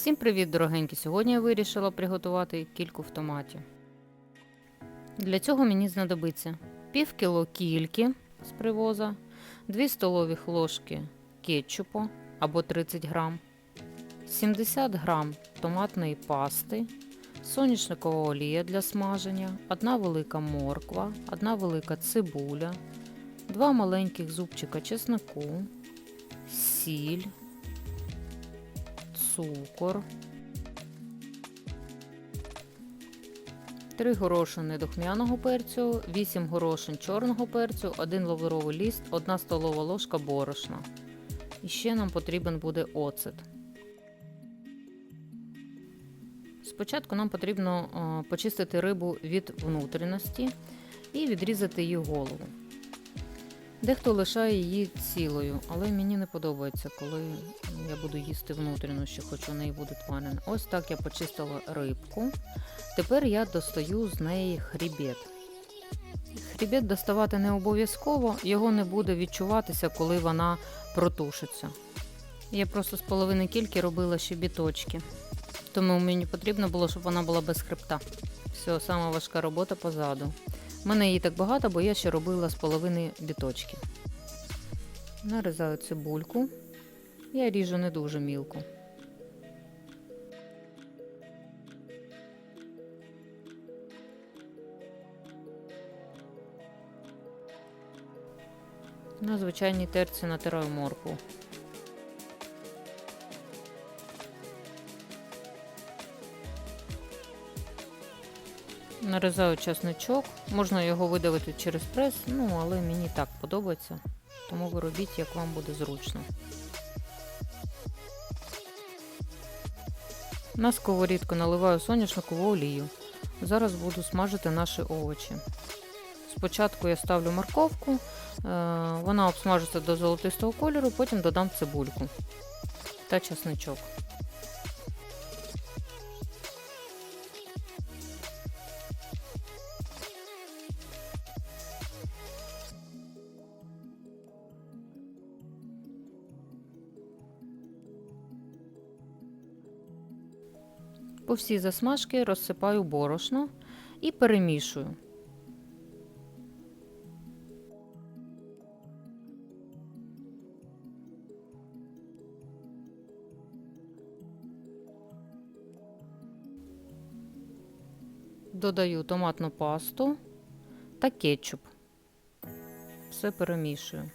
Всім привіт, дорогенькі! Сьогодні я вирішила приготувати кільку в томаті. Для цього мені знадобиться пів кіло кільки з привоза, 2 столові ложки кетчупу або 30 грам, 70 грам томатної пасти, соняшникова олія для смаження, одна велика морква, одна велика цибуля, два маленьких зубчика чеснику, сіль, цукор, 3 горошини духмяного перцю, 8 горошин чорного перцю, 1 лавровий ліст, 1 столова ложка борошна. І ще нам потрібен буде оцет. Спочатку нам потрібно е, почистити рибу від внутрішності і відрізати її голову. Дехто лишає її цілою, але мені не подобається, коли я буду їсти внутрішню, хоч у неї буде тварина. Ось так я почистила рибку. Тепер я достаю з неї хрібет. Хрібет доставати не обов'язково, його не буде відчуватися, коли вона протушиться. Я просто з половини кільки робила ще біточки. Тому мені потрібно було, щоб вона була без хребта. Все, сама важка робота позаду. У мене її так багато, бо я ще робила з половини біточки. Нарізаю цибульку. Я ріжу не дуже мілко. На звичайній терці натираю моркву. Нарізаю чесничок. Можна його видавити через прес, ну але мені так подобається. Тому ви робіть, як вам буде зручно. На сковорідку наливаю соняшникову олію. Зараз буду смажити наші овочі. Спочатку я ставлю морковку, е, вона обсмажиться до золотистого кольору, потім додам цибульку та чесничок. По всій засмажки розсипаю борошно і перемішую. Додаю томатну пасту та кетчуп. Все перемішую.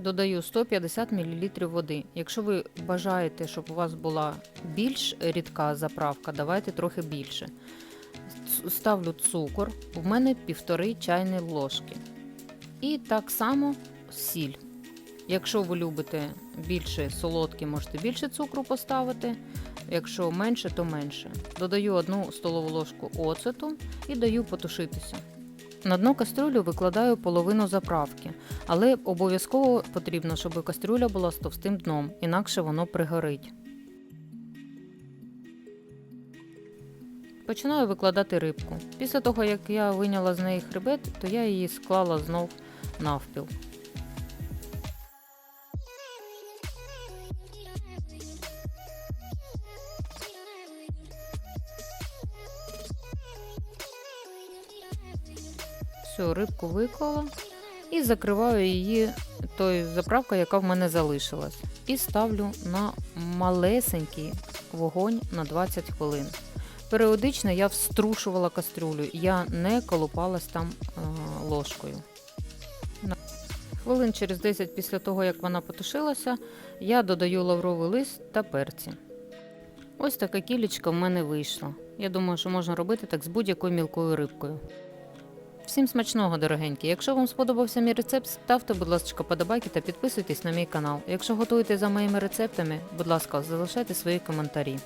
Додаю 150 мл води. Якщо ви бажаєте, щоб у вас була більш рідка заправка, давайте трохи більше. Ставлю цукор, у мене півтори чайні ложки. І так само сіль. Якщо ви любите більше солодкі, можете більше цукру поставити. Якщо менше, то менше. Додаю одну столову ложку оцету і даю потушитися. На дно кастрюлю викладаю половину заправки, але обов'язково потрібно, щоб кастрюля була з товстим дном, інакше воно пригорить. Починаю викладати рибку. Після того, як я виняла з неї хребет, то я її склала знов навпіл. Всю рибку виклала і закриваю її тою заправкою, яка в мене залишилась. І ставлю на малесенький вогонь на 20 хвилин. Періодично я вструшувала кастрюлю, я не колупалась там е, ложкою. Хвилин через 10 після того, як вона потушилася, я додаю лавровий лист та перці. Ось така кілечка в мене вийшла. Я думаю, що можна робити так з будь-якою мілкою рибкою. Всім смачного, дорогенькі. Якщо вам сподобався мій рецепт, ставте, будь ласка, подобайки та підписуйтесь на мій канал. Якщо готуєте за моїми рецептами, будь ласка, залишайте свої коментарі.